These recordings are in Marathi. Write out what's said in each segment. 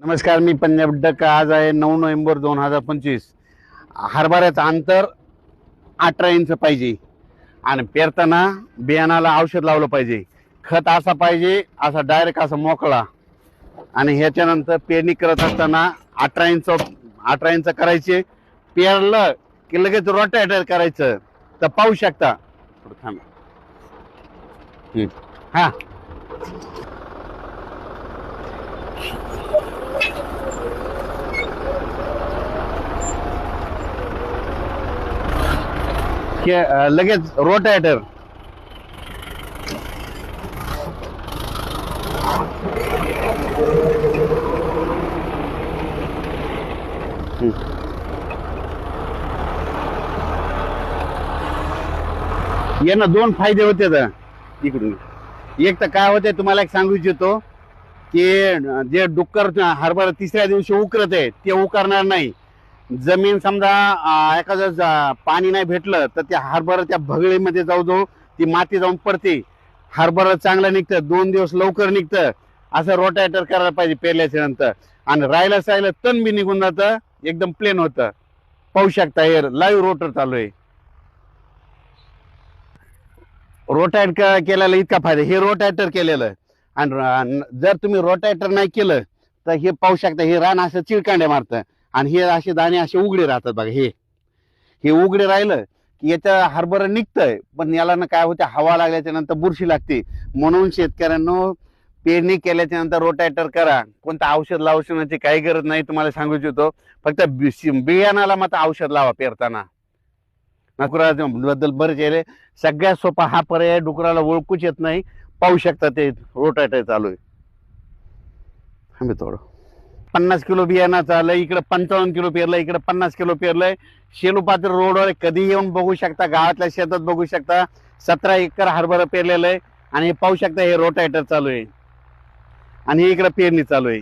नमस्कार मी पंजाब डक. आज आहे नऊ नोव्हेंबर दोन हजार पंचवीस. हरभऱ्याचं अंतर अठरा इंच पाहिजे. आणि पेरताना बियाणाला औषध लावलं पाहिजे. खत असा पाहिजे असा डायरेक्ट असा मोकळा. आणि ह्याच्यानंतर पेरणी करत असताना अठरा इंच अठरा इंच करायचे. पेरलं की लगेच रोटायटर करायचं. तर पाहू शकता. हां हा. लगेच रोटॅटर यांना दोन फायदे होते तर इकडून. एक तर काय होते तुम्हाला एक सांगू इच्छितो. ते जे डुक्कर हरभरा तिसऱ्या दिवशी उकरत आहे ते उकरणार नाही. जमीन समजा एखादं पाणी नाही भेटलं तर त्या हरभरा त्या भगळीमध्ये जाऊ जाऊ ती माती जाऊन पडते. हरभरा चांगलं निघतं दोन दिवस लवकर निघतं. असं रोटायटर करायला पाहिजे पेरल्याच्या नंतर आणि राहिलं सायलं तण बी निघून जातं एकदम प्लेन होतं. पाहू शकता हे लाईव्ह रोटर चालू आहे. रोटायट केलेलं इतका फायदा हे रोटायटर केलेलं. आणि जर तुम्ही रोटायटर नाही केलं तर हे पाहू शकता हे रान असं चिळकांड्या मारतं. आणि हे असे दाणे असे उघडे राहतात बघा हे. हे उघडे राहिलं की याचं हरभरा निघतंय पण याला ना काय होते हवा लागल्याच्या नंतर बुरशी लागते. म्हणून शेतकऱ्यांनो पेरणी केल्याच्यानंतर रोटायटर करा. कोणतं औषध लावण्याची काही गरज नाही तुम्हाला सांगू इच्छितो. फक्त बियाणाला मात्र औषध लावा पेरताना. डुकरा बद्दल बरेच आहे सगळ्यात सोपा हा पर्याय डुकराला ओळखूच येत नाही. पाहू शकता ते रोटायटर चालू आहे. थांबे थोडं. पन्नास किलो बियाणाचं आलं इकडे पंचावन्न किलो पेरलं इकडे पन्नास किलो पेरलंय. शेलू पात्र रोडवर कधी येऊन बघू शकता गावातल्या शेतात बघू शकता. सतरा एकर हरभरा पेरलेलं आहे आणि पाहू शकता हे रोटायटर चालू आहे. आणि इकडं इकडे पेरणी चालू आहे.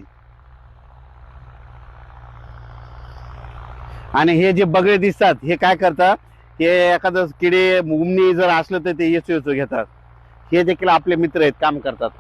आणि हे जे बगळे दिसतात हे काय करतात? हे एखादं किडे उमणी जर असलं तर ते येचू येचू घेतात. हे देखील आपले मित्र आहेत काम करतात.